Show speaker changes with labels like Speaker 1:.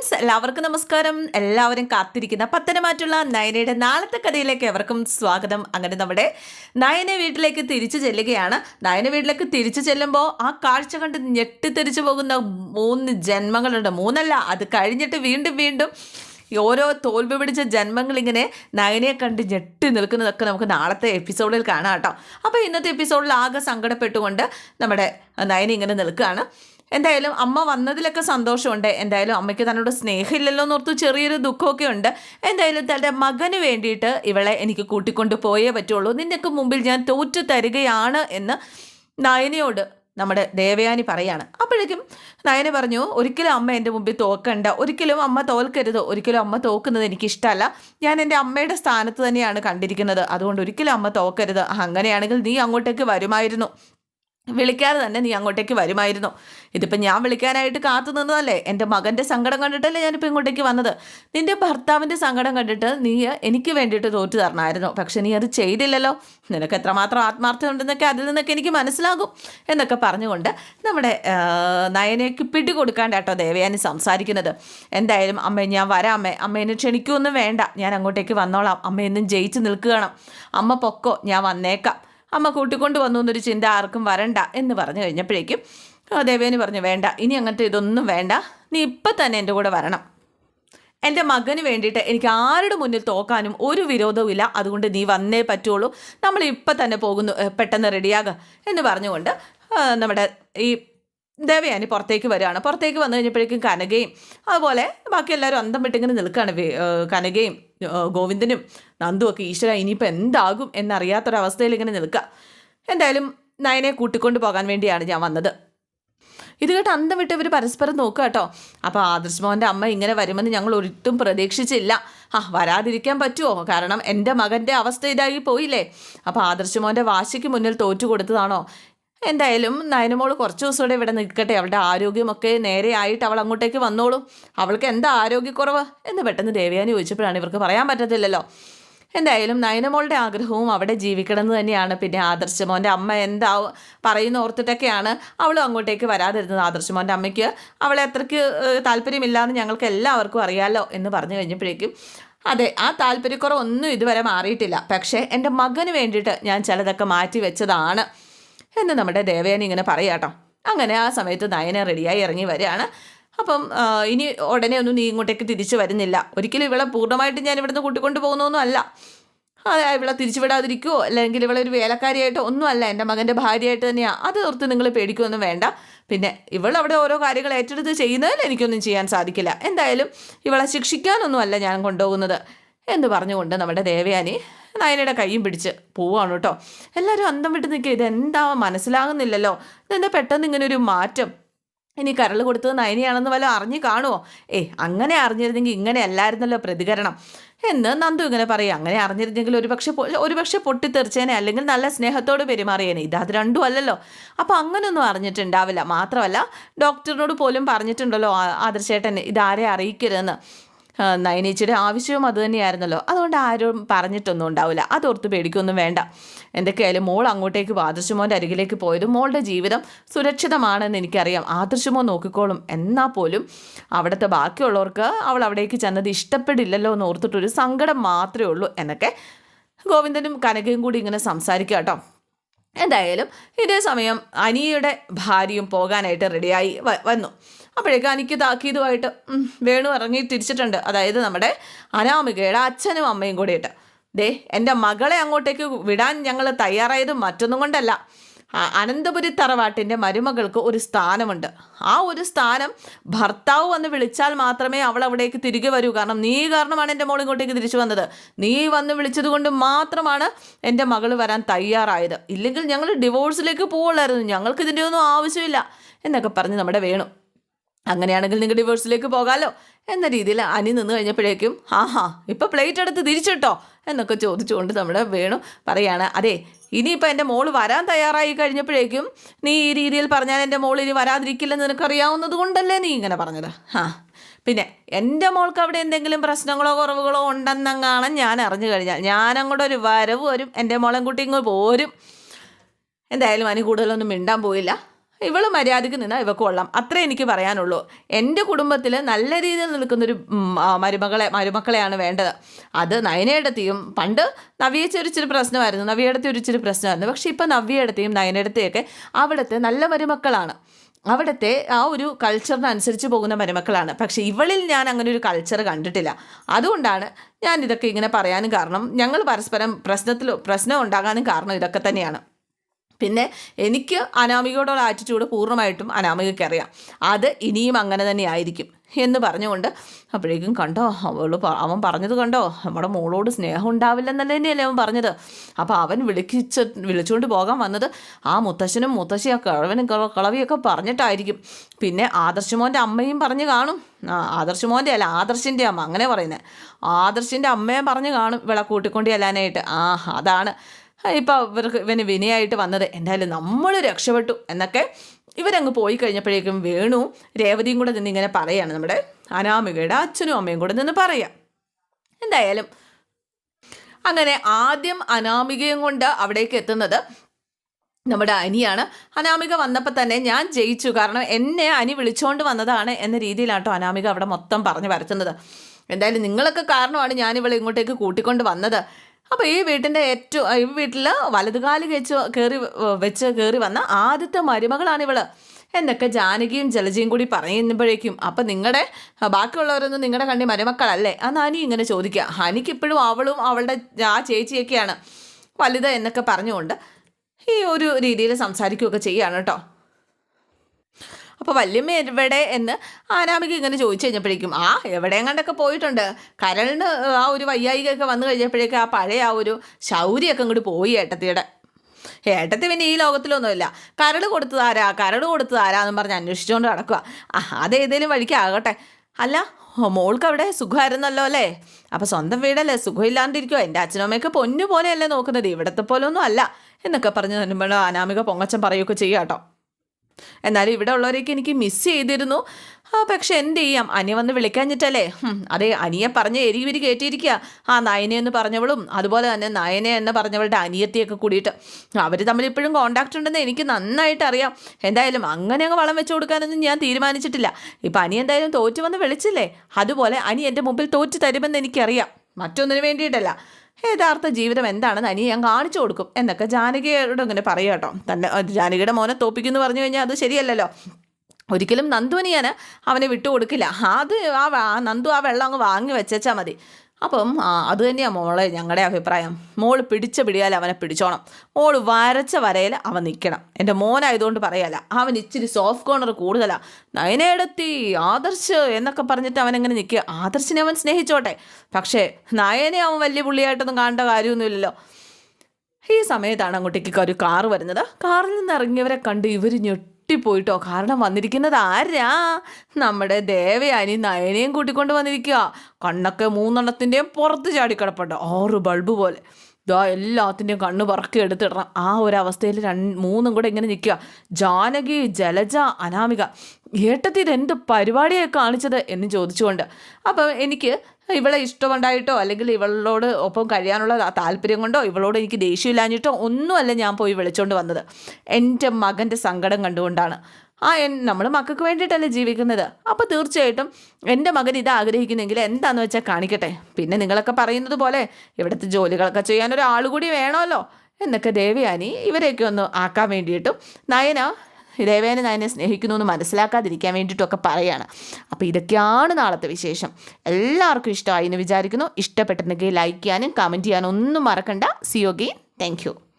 Speaker 1: Friends എല്ലാവർക്കും നമസ്കാരം. എല്ലാവരും കാത്തിരിക്കുന്ന പത്തനമാറ്റുള്ള നയനയുടെ നാളത്തെ കഥയിലേക്ക് എവർക്കും സ്വാഗതം. അങ്ങനെ നമ്മുടെ നയന വീട്ടിലേക്ക് തിരിച്ചു ചെല്ലുകയാണ്. നയന വീട്ടിലേക്ക് തിരിച്ചു ചെല്ലുമ്പോൾ ആ കാഴ്ച കണ്ട് ഞെട്ടിത്തെറിച്ചു പോകുന്ന മൂന്ന് ജന്മങ്ങളുണ്ട്. മൂന്നല്ല അത് കഴിഞ്ഞിട്ട് വീണ്ടും വീണ്ടും ഓരോ തോൽവി പിടിച്ച ജന്മങ്ങളിങ്ങനെ നയനയെ കണ്ട് ഞെട്ടി നിൽക്കുന്നതൊക്കെ നമുക്ക് നാളത്തെ എപ്പിസോഡിൽ കാണാം കേട്ടോ. അപ്പോൾ ഇന്നത്തെ എപ്പിസോഡിൽ ആകെ സങ്കടപ്പെട്ടുകൊണ്ട് നമ്മുടെ നയന ഇങ്ങനെ നിൽക്കുകയാണ്. എന്തായാലും അമ്മ വന്നതിലൊക്കെ സന്തോഷമുണ്ട്. എന്തായാലും അമ്മയ്ക്ക് തന്നോട് സ്നേഹമില്ലല്ലോ എന്ന് എന്നോർത്ത് ചെറിയൊരു ദുഃഖമൊക്കെ ഉണ്ട്. എന്തായാലും തന്റെ മകന് വേണ്ടിയിട്ട് ഇവളെ എനിക്ക് കൂട്ടിക്കൊണ്ട് പോയേ പറ്റുള്ളൂ. നിന്നൊക്കെ മുമ്പിൽ ഞാൻ തോറ്റു തരികയാണ് എന്ന് നയനയോട് നമ്മുടെ ദേവയാനി പറയാണ്. അപ്പോഴേക്കും നയന പറഞ്ഞു ഒരിക്കലും അമ്മ എന്റെ മുമ്പിൽ തോക്കണ്ട. ഒരിക്കലും അമ്മ തോൽക്കരുത്. ഒരിക്കലും അമ്മ തോക്കുന്നത് എനിക്കിഷ്ടമല്ല. ഞാൻ എന്റെ അമ്മയുടെ സ്ഥാനത്ത് തന്നെയാണ് കണ്ടിരിക്കുന്നത്. അതുകൊണ്ട് ഒരിക്കലും അമ്മ തോക്കരുത്. അങ്ങനെയാണെങ്കിൽ നീ അങ്ങോട്ടേക്ക് വരുമായിരുന്നു. വിളിക്കാതെ തന്നെ നീ അങ്ങോട്ടേക്ക് വരുമായിരുന്നു. ഇതിപ്പോൾ ഞാൻ വിളിക്കാനായിട്ട് കാത്തു നിന്നതല്ലേ? എന്റെ മകന്റെ സങ്കടം കണ്ടിട്ടല്ലേ ഞാനിപ്പോൾ ഇങ്ങോട്ടേക്ക് വന്നത്? നിന്റെ ഭർത്താവിന്റെ സങ്കടം കണ്ടിട്ട് നീ എനിക്ക് വേണ്ടിയിട്ട് തോറ്റു തരണമായിരുന്നു. പക്ഷെ നീ അത് ചെയ്തില്ലല്ലോ. നിനക്ക് എത്രമാത്രം ആത്മാർത്ഥം ഉണ്ടെന്നൊക്കെ അതിൽ നിന്നൊക്കെ എനിക്ക് മനസ്സിലാകും എന്നൊക്കെ പറഞ്ഞുകൊണ്ട് നമ്മുടെ നയനയ്ക്ക് പിടികൊടുക്കാണ്ട് കേട്ടോ ദേവയാനി സംസാരിക്കുന്നത്. എന്തായാലും അമ്മ ഞാൻ വരാം അമ്മേ. അമ്മേനെ എന്നെ ക്ഷണിക്കുമൊന്നും വേണ്ട. ഞാൻ അങ്ങോട്ടേക്ക് വന്നോളാം. അമ്മ എന്നും ജയിച്ച് നിൽക്കുകയാണ്. അമ്മ പൊക്കോ ഞാൻ വന്നേക്കാം. അമ്മ കൂട്ടിക്കൊണ്ട് വന്നു എന്നൊരു ചിന്ത ആർക്കും വരണ്ട എന്ന് പറഞ്ഞു കഴിഞ്ഞപ്പോഴേക്കും ദേവേനി പറഞ്ഞു വേണ്ട ഇനി അങ്ങനത്തെ ഇതൊന്നും വേണ്ട. നീ ഇപ്പം തന്നെ എന്റെ കൂടെ വരണം. എന്റെ മകന് വേണ്ടിയിട്ട് എനിക്ക് ആരുടെ മുന്നിൽ തോക്കാനും ഒരു വിരോധവും ഇല്ല. അതുകൊണ്ട് നീ വന്നേ പറ്റുള്ളൂ. നമ്മൾ ഇപ്പം തന്നെ പോകുന്നു പെട്ടെന്ന് റെഡിയാകുക എന്ന് പറഞ്ഞുകൊണ്ട് നമ്മുടെ ഈ ദേവയാനി പുറത്തേക്ക് വരികയാണ്. പുറത്തേക്ക് വന്നു കഴിഞ്ഞപ്പോഴേക്കും കനകയും അതുപോലെ ബാക്കി എല്ലാവരും അന്തം വിട്ടിങ്ങനെ നിൽക്കുകയാണ് കനകയും ഗോവിന്ദനും നന്ദും ഒക്കെ ഈശ്വര ഇനിയിപ്പോൾ എന്താകും എന്നറിയാത്തൊരവസ്ഥയിൽ ഇങ്ങനെ നിൽക്കുക എന്തായാലും നയനെ കൂട്ടിക്കൊണ്ട് പോകാൻ വേണ്ടിയാണ് ഞാൻ വന്നത്. ഇത് കേട്ട് അന്തം വിട്ട് ഇവർ പരസ്പരം നോക്കുക കേട്ടോ അപ്പോൾ ആദർശ് മോന്റെ അമ്മ ഇങ്ങനെ വരുമെന്ന് ഞങ്ങൾ ഒരിട്ടും പ്രതീക്ഷിച്ചില്ല. ആ വരാതിരിക്കാൻ പറ്റുമോ കാരണം എന്റെ മകന്റെ അവസ്ഥ ഇതായി പോയില്ലേ? അപ്പോൾ ആദർശ് മോന്റെ വാശിക്ക് മുന്നിൽ തോറ്റു കൊടുത്തതാണോ? എന്തായാലും നയനമോൾ കുറച്ച് ദിവസം കൂടെ ഇവിടെ നിൽക്കട്ടെ. അവളുടെ ആരോഗ്യമൊക്കെ നേരെയായിട്ട് അവൾ അങ്ങോട്ടേക്ക് വന്നോളും. അവൾക്ക് എന്താ ആരോഗ്യക്കുറവ്? എന്ന് പെട്ടെന്ന് ദേവയാനി ചോദിച്ചപ്പോഴാണ് ഇവർക്ക് പറയാൻ പറ്റത്തില്ലല്ലോ. എന്തായാലും നയനമോളുടെ ആഗ്രഹവും അവിടെ ജീവിക്കണം എന്ന് തന്നെയാണ്. പിന്നെ ആദർശമോന്റെ അമ്മ എന്താ പറയുന്ന ഓർത്തിട്ടൊക്കെയാണ് അവളും അങ്ങോട്ടേക്ക് വരാതിരുന്നത്. ആദർശമോന്റെ അമ്മയ്ക്ക് അവളെ അത്രയ്ക്ക് താല്പര്യമില്ലാന്ന് ഞങ്ങൾക്ക് എല്ലാവർക്കും അറിയാമല്ലോ എന്ന് പറഞ്ഞു കഴിഞ്ഞപ്പോഴേക്കും അതെ ആ താല്പര്യക്കുറവൊന്നും ഇതുവരെ മാറിയിട്ടില്ല. പക്ഷേ എന്റെ മകന് വേണ്ടിയിട്ട് ഞാൻ ചിലതൊക്കെ മാറ്റി വെച്ചതാണ്. എന്ന് നമ്മുടെ ദേവയാനി ഇങ്ങനെ പറയാട്ടോ അങ്ങനെ ആ സമയത്ത് നയന റെഡിയായി ഇറങ്ങി വരികയാണ്. അപ്പം ഇനി ഉടനെ ഒന്നും നീ ഇങ്ങോട്ടേക്ക് തിരിച്ചു വരുന്നില്ല. ഒരിക്കലും ഇവളെ പൂർണമായിട്ട് ഞാൻ ഇവിടുന്ന് കൂട്ടിക്കൊണ്ട് പോകുന്നൊന്നും അല്ല. ഇവളെ തിരിച്ചു വിടാതിരിക്കുമോ അല്ലെങ്കിൽ ഇവളെ ഒരു വേലക്കാരിയായിട്ടോ ഒന്നും അല്ല എന്റെ മകന്റെ ഭാര്യയായിട്ട് തന്നെയാണ് അത് ഓർത്ത് നിങ്ങൾ പേടിക്കുമൊന്നും വേണ്ട. പിന്നെ ഇവൾ അവിടെ ഓരോ കാര്യങ്ങൾ ഏറ്റെടുത്ത് ചെയ്യുന്നതിൽ എനിക്കൊന്നും ചെയ്യാൻ സാധിക്കില്ല. എന്തായാലും ഇവളെ ശിക്ഷിക്കാനൊന്നും അല്ല ഞാൻ കൊണ്ടുപോകുന്നത് എന്ന് പറഞ്ഞുകൊണ്ട് നമ്മുടെ ദേവയാനി നയനയുടെ കൈയും പിടിച്ച് പോവാണ് കേട്ടോ. എല്ലാവരും അന്തം വിട്ട് നിൽക്കുക. ഇതെന്താ? മനസ്സിലാകുന്നില്ലല്ലോ. ഇതെന്താ? പെട്ടെന്ന് ഇങ്ങനെ ഒരു മാറ്റം. ഇനി കരൾ കൊടുത്തത് നയനിയാണെന്ന് വല്ല അറിഞ്ഞു കാണുമോ ഏ അങ്ങനെ അറിഞ്ഞിരുന്നെങ്കിൽ ഇങ്ങനെ അല്ലായിരുന്നല്ലോ പ്രതികരണം. എന്ന് നന്ദു ഇങ്ങനെ പറയും. അങ്ങനെ അറിഞ്ഞിരുന്നെങ്കിൽ ഒരു പക്ഷെ ഒരു പക്ഷെ പൊട്ടിത്തെറിച്ചേനെ അല്ലെങ്കിൽ നല്ല സ്നേഹത്തോട് പെരുമാറിയേനെ. ഇത് അത് രണ്ടും അല്ലല്ലോ. അപ്പോൾ അങ്ങനെയൊന്നും അറിഞ്ഞിട്ടുണ്ടാവില്ല. മാത്രമല്ല ഡോക്ടറിനോട് പോലും പറഞ്ഞിട്ടുണ്ടല്ലോ ആദർശേട്ടനെ ഇതാരെ അറിയിക്കരുതെന്ന്. നയനേച്ചിയുടെ ആവശ്യവും അത് തന്നെയായിരുന്നല്ലോ. അതുകൊണ്ട് ആരും പറഞ്ഞിട്ടൊന്നും ഉണ്ടാവില്ല. അതോർത്ത് പേടിക്കൊന്നും വേണ്ട. എന്തൊക്കെയായാലും മോൾ അങ്ങോട്ടേക്ക് ആദർശമോന്റെ അരികിലേക്ക് പോയത് മോളുടെ ജീവിതം സുരക്ഷിതമാണെന്ന് എനിക്കറിയാം. ആദർശമോ നോക്കിക്കോളും. എന്നാൽ പോലും അവിടുത്തെ ബാക്കിയുള്ളവർക്ക് അവൾ അവിടേക്ക് ചെന്നത് ഇഷ്ടപ്പെടില്ലല്ലോ എന്ന് ഓർത്തിട്ടൊരു സങ്കടം മാത്രമേ ഉള്ളൂ എന്നൊക്കെ ഗോവിന്ദനും കനകയും കൂടി ഇങ്ങനെ സംസാരിക്കുക കേട്ടോ. എന്തായാലും ഇതേ സമയം അനിയുടെ ഭാര്യയും പോകാനായിട്ട് റെഡിയായി വന്നു. അപ്പോഴേക്കും അനിക്ക് താക്കീതുമായിട്ട് വേണു ഇറങ്ങി തിരിച്ചിട്ടുണ്ട്. അതായത് നമ്മുടെ അനാമികയുടെ അച്ഛനും അമ്മയും കൂടിയിട്ട്. ദേ എന്റെ മകളെ അങ്ങോട്ടേക്ക് വിടാൻ ഞങ്ങൾ തയ്യാറായത് മറ്റൊന്നും കൊണ്ടല്ല. അനന്തപുരി തറവാട്ടിന്റെ മരുമകൾക്ക് ഒരു സ്ഥാനമുണ്ട്. ആ ഒരു സ്ഥാനം ഭർത്താവ് വന്ന് വിളിച്ചാൽ മാത്രമേ അവൾ അവിടേക്ക് തിരികെ വരൂ. കാരണം നീ കാരണമാണ് എന്റെ മോൾ ഇങ്ങോട്ടേക്ക് തിരിച്ചു വന്നത്. നീ വന്ന് വിളിച്ചത് കൊണ്ട് മാത്രമാണ് എന്റെ മകൾ വരാൻ തയ്യാറായത്. ഇല്ലെങ്കിൽ ഞങ്ങൾ ഡിവോഴ്സിലേക്ക് പോവുള്ളായിരുന്നു. ഞങ്ങൾക്ക് ഇതിന്റെ ഒന്നും ആവശ്യമില്ല. എന്നൊക്കെ പറഞ്ഞ് നമ്മുടെ വേണു അങ്ങനെയാണെങ്കിൽ നിങ്ങൾ ഡിവോഴ്സിലേക്ക് പോകാമല്ലോ എന്ന രീതിയിൽ അനി നിന്ന് കഴിഞ്ഞപ്പോഴേക്കും ആഹാ ഇപ്പം പ്ലേറ്റ് എടുത്ത് തിരിച്ചിട്ടോ? എന്നൊക്കെ ചോദിച്ചുകൊണ്ട് നമ്മുടെ വേണു പറയാണ് അതെ ഇനിയിപ്പോൾ എന്റെ മോൾ വരാൻ തയ്യാറായി കഴിഞ്ഞപ്പോഴേക്കും നീ ഈ രീതിയിൽ പറഞ്ഞാൽ എന്റെ മോൾ ഇനി വരാതിരിക്കില്ലെന്ന് നിനക്കറിയാവുന്നത് കൊണ്ടല്ലേ നീ ഇങ്ങനെ പറഞ്ഞത്? ആ പിന്നെ എന്റെ മോൾക്ക് അവിടെ എന്തെങ്കിലും പ്രശ്നങ്ങളോ കുറവുകളോ ഉണ്ടെന്നെങ്ങാണ് ഞാൻ അറിഞ്ഞു കഴിഞ്ഞാൽ ഞാനങ്ങോട്ട് ഒരു വരവ് വരും എന്റെ മോളെ കുട്ടി ഇങ്ങ് പോരും. എന്തായാലും അനി കൂടുതലൊന്നും മിണ്ടാൻ പോയില്ല. ഇവൾ മര്യാദയ്ക്ക് നിന്നാൽ ഇവക്ക് കൊള്ളാം. അത്രേ എനിക്ക് പറയാനുള്ളൂ. എന്റെ കുടുംബത്തിൽ നല്ല രീതിയിൽ നിൽക്കുന്നൊരു മരുമകളെ മരുമക്കളെയാണ് വേണ്ടത്. അത് നയനയുടെത്തെയും പണ്ട് നവ്യച്ച ഒരു ഇച്ചിരി പ്രശ്നമായിരുന്നു. നവ്യയുടെ ഒരു ഇച്ചിരി പ്രശ്നമായിരുന്നു. പക്ഷേ ഇപ്പം നവ്യയുടെത്തെയും നയനയുടെത്തെയൊക്കെ അവിടുത്തെ നല്ല മരുമക്കളാണ്. അവിടുത്തെ ആ ഒരു കൾച്ചറിനനുസരിച്ച് പോകുന്ന മരുമക്കളാണ്. പക്ഷേ ഇവളിൽ ഞാൻ അങ്ങനെ ഒരു കൾച്ചർ കണ്ടിട്ടില്ല. അതുകൊണ്ടാണ് ഞാൻ ഇതൊക്കെ ഇങ്ങനെ പറയാനും കാരണം ഞങ്ങൾ പരസ്പരം പ്രശ്നത്തിൽ പ്രശ്നം ഉണ്ടാകാനും കാരണം ഇതൊക്കെ തന്നെയാണ്. പിന്നെ എനിക്ക് അനാമികയോടുള്ള ആറ്റിറ്റ്യൂഡ് പൂർണമായിട്ടും അനാമികയ്ക്ക് അറിയാം. അത് ഇനിയും അങ്ങനെ തന്നെ ആയിരിക്കും എന്ന് പറഞ്ഞുകൊണ്ട് അപ്പോഴേക്കും കണ്ടോ അവൾ അവൻ പറഞ്ഞത് കണ്ടോ നമ്മുടെ മോളോട് സ്നേഹം ഉണ്ടാവില്ലെന്നല്ല തന്നെയല്ലേ അവൻ പറഞ്ഞത്. അപ്പോൾ അവൻ വിളിച്ച് വിളിച്ചുകൊണ്ട് പോകാൻ വന്നത് ആ മുത്തശ്ശനും മുത്തശ്ശിയും ആ കിഴവനും കള- കളവിയൊക്കെ പറഞ്ഞിട്ടായിരിക്കും. പിന്നെ ആദർശമോന്റെ അമ്മയും പറഞ്ഞു കാണും. ആദർശമോന്റെ അല്ല ആദർശിന്റെ അമ്മ അങ്ങനെ പറയുന്നത് ആദർശിന്റെ അമ്മയെ പറഞ്ഞു കാണും ഇവളെ കൂട്ടിക്കൊണ്ട് ചെല്ലാനായിട്ട്. ആ അതാണ് ഇപ്പോൾ ഇവർക്ക് ഇവന് വിനയായിട്ട് വന്നത് എന്തായാലും നമ്മൾ രക്ഷപ്പെട്ടു എന്നൊക്കെ ഇവരങ്ങ് പോയി കഴിഞ്ഞപ്പോഴേക്കും വേണു രേവതിയും കൂടെ നിന്ന് ഇങ്ങനെ പറയാണ്. നമ്മുടെ അനാമികയുടെ അച്ഛനും അമ്മയും കൂടെ നിന്ന് പറയാം. എന്തായാലും അങ്ങനെ ആദ്യം അനാമികയും കൊണ്ട് അവിടേക്ക് എത്തുന്നത് നമ്മുടെ അനിയാണ്. അനാമിക വന്നപ്പോൾ തന്നെ ഞാൻ ജയിച്ചു. കാരണം എന്നെ അനി വിളിച്ചുകൊണ്ട് വന്നതാണ് എന്ന രീതിയിലാട്ടോ അനാമിക അവിടെ മൊത്തം പറഞ്ഞു വരച്ചുന്നത് എന്തായാലും നിങ്ങളൊക്കെ കാരണമാണ് ഞാൻ ഇവളെ ഇങ്ങോട്ടേക്ക് കൂട്ടിക്കൊണ്ട് വന്നത്. അപ്പോൾ ഈ വീട്ടിന്റെ ഏറ്റവും ഈ വീട്ടിൽ വലതുകാൽ വെച്ച് കയറി വെച്ച് കയറി വന്ന ആദ്യത്തെ മരുമകളാണ് ഇവൾ. എന്നൊക്കെ ജാനകിയും ജലജയും കൂടി പറയുമ്പോഴേക്കും അപ്പം നിങ്ങളുടെ ബാക്കിയുള്ളവരൊന്നും നിങ്ങളുടെ കണ്ടി മരുമക്കളല്ലേ? അന്ന് അനി ഇങ്ങനെ ചോദിക്കുക. അനിക്കിപ്പോഴും അവളും അവളുടെ ആ ചേച്ചിയൊക്കെയാണ് വലുത് എന്നൊക്കെ പറഞ്ഞുകൊണ്ട് ഈ ഒരു രീതിയിൽ സംസാരിക്കുകയൊക്കെ ചെയ്യുകയാണ് കേട്ടോ. അപ്പോൾ വല്യമ്മ എവിടെ എന്ന് ആനാമിക ഇങ്ങനെ ചോദിച്ചു കഴിഞ്ഞപ്പോഴേക്കും ആ എവിടെയെങ്ങാണ്ടൊക്കെ പോയിട്ടുണ്ട്. കരളിന് ആ ഒരു വയ്യായികയൊക്കെ വന്നു കഴിഞ്ഞപ്പോഴേക്കും ആ പഴയ ആ ഒരു ശൗര്യമൊക്കെ അങ്ങോട്ട് പോയി ഏട്ടത്തിയുടെ. ഏട്ടത്തി പിന്നെ ഈ ലോകത്തിലൊന്നുമില്ല. കരട് കൊടുത്തതാരാ കരൾ കരട് എന്ന് പറഞ്ഞ് അന്വേഷിച്ചുകൊണ്ട് നടക്കുക അതേതേലും വഴിക്കാകട്ടെ അല്ല മോൾക്ക് അവിടെ സുഖമായിരുന്നല്ലോ അല്ലേ? അപ്പോൾ സ്വന്തം വീടല്ലേ? സുഖമില്ലാണ്ടിരിക്കുമോ എന്റെ അച്ഛനും അമ്മയൊക്കെ പൊന്നു പോലെയല്ലേ നോക്കുന്നത്. ഇവിടത്തെ പോലെ ഒന്നും അല്ല. എന്നൊക്കെ പറഞ്ഞ് തരുമ്പോൾ അനാമിക പൊങ്ങച്ചം പറയുകയൊക്കെ ചെയ്യാം കേട്ടോ. എന്നാലും ഇവിടെ ഉള്ളവരെയൊക്കെ എനിക്ക് മിസ് ചെയ്തിരുന്നു. ആ പക്ഷെ എന്ത് ചെയ്യാം? അനിയ വന്ന് വിളിക്കാഞ്ഞിട്ടല്ലേ? അതെ അനിയെ പറഞ്ഞ് എരിവിരി കയറ്റിയിരിക്കുക ആ നയനെ എന്ന് പറഞ്ഞവളും അതുപോലെ തന്നെ നയനെ എന്ന് പറഞ്ഞവളുടെ അനിയത്തിയൊക്കെ കൂടിയിട്ട്. അവർ തമ്മിൽ ഇപ്പോഴും കോണ്ടാക്ട് ഉണ്ടെന്ന് എനിക്ക് നന്നായിട്ട് അറിയാം. എന്തായാലും അങ്ങനെ അങ്ങ് വളം വെച്ച് കൊടുക്കാനൊന്നും ഞാൻ തീരുമാനിച്ചിട്ടില്ല. ഇപ്പം അനി എന്തായാലും തോറ്റു വന്ന് വിളിച്ചില്ലേ? അതുപോലെ അനി എന്റെ മുമ്പിൽ തോറ്റു തരുമെന്ന് എനിക്കറിയാം. മറ്റൊന്നിനു വേണ്ടിയിട്ടല്ല. യഥാർത്ഥ ജീവിതം എന്താണെന്ന് അനിയെ ഞാൻ കാണിച്ചു കൊടുക്കും. എന്നൊക്കെ ജാനകിയോട് ഇങ്ങനെ പറയുക കേട്ടോ. തന്നെ ജാനകിയുടെ മോനെ തോപ്പിക്കുന്നു പറഞ്ഞു കഴിഞ്ഞാൽ അത് ശരിയല്ലല്ലോ. ഒരിക്കലും നന്ദുവിന് ഞാൻ അവനെ വിട്ടുകൊടുക്കില്ല. അത് ആ നന്ദു ആ വെള്ളം അങ്ങ് വാങ്ങി വെച്ചേച്ചാൽ മതി. അപ്പം അത് തന്നെയാണ് മോളെ ഞങ്ങളുടെ അഭിപ്രായം. മോൾ പിടിച്ച പിടിയാൽ അവനെ പിടിച്ചോണം. മോൾ വരച്ച വരയിൽ അവൻ നിൽക്കണം എന്റെ മോനായതുകൊണ്ട് പറയല അവൻ ഇച്ചിരി സോഫ്റ്റ് കോർണർ കൂടുതലാണ് നയനയെടുത്തി ആദർശ് എന്നൊക്കെ പറഞ്ഞിട്ട് അവൻ എങ്ങനെ നിൽക്കുക. ആദർശിനെ അവൻ സ്നേഹിച്ചോട്ടെ. പക്ഷേ നയനെ അവൻ വലിയ പുള്ളിയായിട്ടൊന്നും കാണേണ്ട കാര്യമൊന്നുമില്ലല്ലോ. ഈ സമയത്താണ് അങ്ങോട്ടേക്ക് ഒരു കാറ് വരുന്നത്. കാറിൽ നിന്ന് ഇറങ്ങിയവരെ കണ്ട് ഇവർ ഞെട്ടിപ്പോയിട്ടോ കാരണം വന്നിരിക്കുന്നത് ആരാ? നമ്മുടെ ദേവയാനി നയനെയും കൂട്ടിക്കൊണ്ട് വന്നിരിക്കുക കണ്ണൊക്കെ മൂന്നെണ്ണത്തിന്റെയും പുറത്ത് ചാടിക്കിടപ്പുണ്ട്. ആറ് ബൾബ് പോലെ. ഇതാ എല്ലാത്തിന്റെയും കണ്ണ് പറക്കി എടുത്തിടണം. ആ ഒരു അവസ്ഥയിൽ രണ്ട് മൂന്നും കൂടെ ഇങ്ങനെ നിൽക്കുക ജാനകി ജലജ അനാമിക. ഏട്ടത്തി എന്ത് പരിപാടിയാണ് കാണിച്ചത് എന്ന് ചോദിച്ചുകൊണ്ട്. അപ്പം എനിക്ക് ഇവളെ ഇഷ്ടമുണ്ടായിട്ടോ? അല്ലെങ്കിൽ ഇവളോട് ഒപ്പം കഴിയാനുള്ള താല്പര്യം കൊണ്ടോ? ഇവളോട് എനിക്ക് ദേഷ്യമില്ലാഞ്ഞിട്ടോ? ഒന്നുമല്ല ഞാൻ പോയി വിളിച്ചോണ്ട് വന്നത്. എന്റെ മകന്റെ സങ്കടം കണ്ടുകൊണ്ടാണ്. ആ എൻ നമ്മൾ മക്കൾക്ക് വേണ്ടിയിട്ടല്ലേ ജീവിക്കുന്നത്? അപ്പോൾ തീർച്ചയായിട്ടും എന്റെ മകൻ ഇത് ആഗ്രഹിക്കുന്നെങ്കിൽ എന്താണെന്ന് വെച്ചാൽ കാണിക്കട്ടെ. പിന്നെ നിങ്ങളൊക്കെ പറയുന്നത് പോലെ ഇവിടുത്തെ ജോലികളൊക്കെ ചെയ്യാൻ ഒരാൾ കൂടി വേണമല്ലോ. എന്നൊക്കെ ദേവയാനി ഇവരെയൊക്കെ ഒന്ന് ആക്കാൻ വേണ്ടിയിട്ടും നയന ദേവേനെ നയനെ സ്നേഹിക്കുന്നു എന്ന് മനസ്സിലാക്കാതിരിക്കാൻ വേണ്ടിയിട്ടൊക്കെ പറയുകയാണ് അപ്പോൾ ഇതൊക്കെയാണ് നാളത്തെ വിശേഷം. എല്ലാവർക്കും ഇഷ്ടമായി എന്ന് വിചാരിക്കുന്നു. ഇഷ്ടപ്പെട്ടിട്ടുണ്ടെങ്കിൽ ലൈക്ക് ചെയ്യാനും കമന്റ് ചെയ്യാനും ഒന്നും മറക്കണ്ട. C Yogi thank you